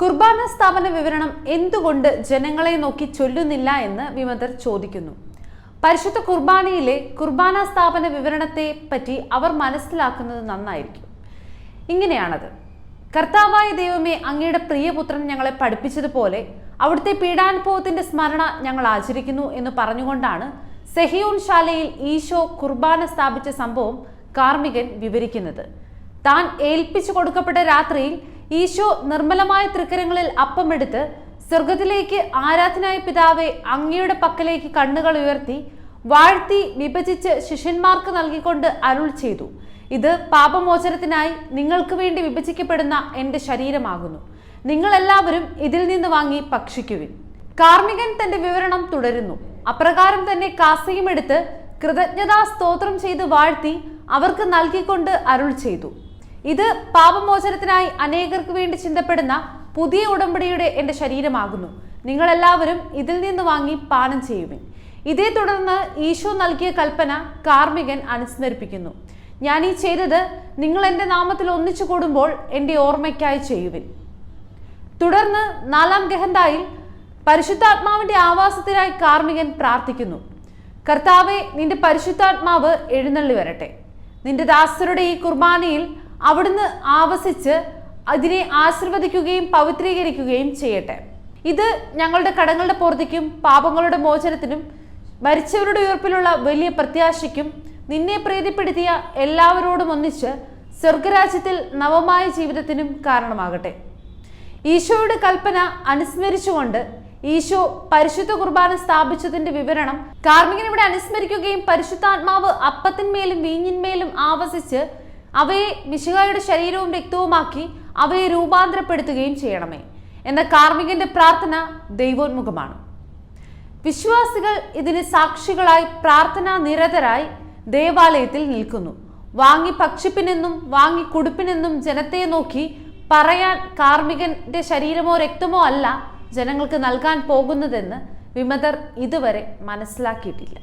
കുർബാന സ്ഥാപന വിവരണം എന്തുകൊണ്ട് ജനങ്ങളെ നോക്കി ചൊല്ലുന്നില്ല എന്ന് വിമതർ ചോദിക്കുന്നു. പരിശുദ്ധ കുർബാനയിലെ കുർബാന സ്ഥാപന വിവരണത്തെ പറ്റി അവർ മനസ്സിലാക്കുന്നത് നന്നായിരിക്കും. ഇങ്ങനെയാണത്. കർത്താവായ ദൈവമേ അങ്ങയുടെ പ്രിയപുത്രൻ ഞങ്ങളെ പഠിപ്പിച്ചതുപോലെ അവിടുത്തെ പീഡാനുഭവത്തിന്റെ സ്മരണ ഞങ്ങൾ ആചരിക്കുന്നു എന്ന് പറഞ്ഞുകൊണ്ടാണ് സെഹിയോൺ ശാലയിൽ ഈശോ കുർബാന സ്ഥാപിച്ച സംഭവം കാർമികൻ വിവരിക്കുന്നത്. താൻ ഏൽപ്പിച്ചു കൊടുക്കപ്പെട്ട രാത്രിയിൽ ഈശോ നിർമ്മലമായ തൃക്കരങ്ങളിൽ അപ്പമെടുത്ത് സ്വർഗത്തിലേക്ക് ആരാധനായ പിതാവെ അങ്ങയുടെ പക്കലേക്ക് കണ്ണുകൾ ഉയർത്തി വാഴ്ത്തി വിഭജിച്ച് ശിഷ്യന്മാർക്ക് നൽകിക്കൊണ്ട് അരുൾ ചെയ്തു. ഇത് പാപമോചനത്തിനായി നിങ്ങൾക്ക് വേണ്ടി വിഭജിക്കപ്പെടുന്ന എന്റെ ശരീരമാകുന്നു. നിങ്ങളെല്ലാവരും ഇതിൽ നിന്ന് വാങ്ങി ഭക്ഷിക്കുവിൻ. കാർമികൻ തന്റെ വിവരണം തുടരുന്നു. അപ്രകാരം തന്നെ കാസയും എടുത്ത് കൃതജ്ഞതാ സ്തോത്രം ചെയ്ത് വാഴ്ത്തി അവർക്ക് നൽകിക്കൊണ്ട് അരുൾ ചെയ്തു. ഇത് പാപമോചനത്തിനായി അനേകർക്ക് വേണ്ടി ചിന്തപ്പെടുന്ന പുതിയ ഉടമ്പടിയുടെ എന്റെ ശരീരമാകുന്നു. നിങ്ങളെല്ലാവരും ഇതിൽ നിന്ന് വാങ്ങി പാനം ചെയ്യുവിൻ. ഇതേ തുടർന്ന് ഈശോ നൽകിയ കൽപ്പന കാർമികൻ അനുസ്മരിപ്പിക്കുന്നു. ഞാൻ ഈ ചെയ്തത് നിങ്ങൾ എന്റെ നാമത്തിൽ ഒന്നിച്ചു കൂടുമ്പോൾ എന്റെ ഓർമ്മയ്ക്കായി ചെയ്യുവിൻ. തുടർന്ന് നാലാം ഗഹന്തായിൽ പരിശുദ്ധാത്മാവിന്റെ ആവാസത്തിനായി കാർമികൻ പ്രാർത്ഥിക്കുന്നു. കർത്താവെ നിന്റെ പരിശുദ്ധാത്മാവ് എഴുന്നള്ളി വരട്ടെ. നിന്റെ ദാസരുടെ ഈ കുർബാനയിൽ അവിടുന്ന് ആവസിച്ച് അതിനെ ആശീർവദിക്കുകയും പവിത്രീകരിക്കുകയും ചെയ്യട്ടെ. ഇത് ഞങ്ങളുടെ കടങ്ങളുടെ പൂർത്തിക്കും പാപങ്ങളുടെ മോചനത്തിനും മരിച്ചവരുടെ ഉയർപ്പിലുള്ള വലിയ പ്രത്യാശയ്ക്കും നിന്നെ പ്രീതിപ്പെടുത്തിയ എല്ലാവരോടും ഒന്നിച്ച് സ്വർഗരാജ്യത്തിൽ നവമായ ജീവിതത്തിനും കാരണമാകട്ടെ. ഈശോയുടെ കൽപ്പന അനുസ്മരിച്ചുകൊണ്ട് ഈശോ പരിശുദ്ധ കുർബാന സ്ഥാപിച്ചതിന്റെ വിവരണം കാർമികൻ ഇവിടെ അനുസ്മരിക്കുകയും പരിശുദ്ധാത്മാവ് അപ്പത്തിന്മേലും വീഞ്ഞിന്മേലും ആവസിച്ച് അവയെ മിശുകായുടെ ശരീരവും രക്തവുമാക്കി അവയെ രൂപാന്തരപ്പെടുത്തുകയും ചെയ്യണമേ. എന്ന കാർമികന്റെ പ്രാർത്ഥന ദൈവോന്മുഖമാണ്. വിശ്വാസികൾ ഇതിന് സാക്ഷികളായി പ്രാർത്ഥനാ നിരതരായി ദേവാലയത്തിൽ നിൽക്കുന്നു. വാങ്ങി പക്ഷിപ്പിനെന്നും വാങ്ങി കുടുപ്പിനെന്നും ജനത്തെ നോക്കി പറയാൻ കാർമികന്റെ ശരീരമോ രക്തമോ അല്ല ജനങ്ങൾക്ക് നൽകാൻ പോകുന്നതെന്ന് വിമതർ ഇതുവരെ മനസ്സിലാക്കിയിട്ടില്ല.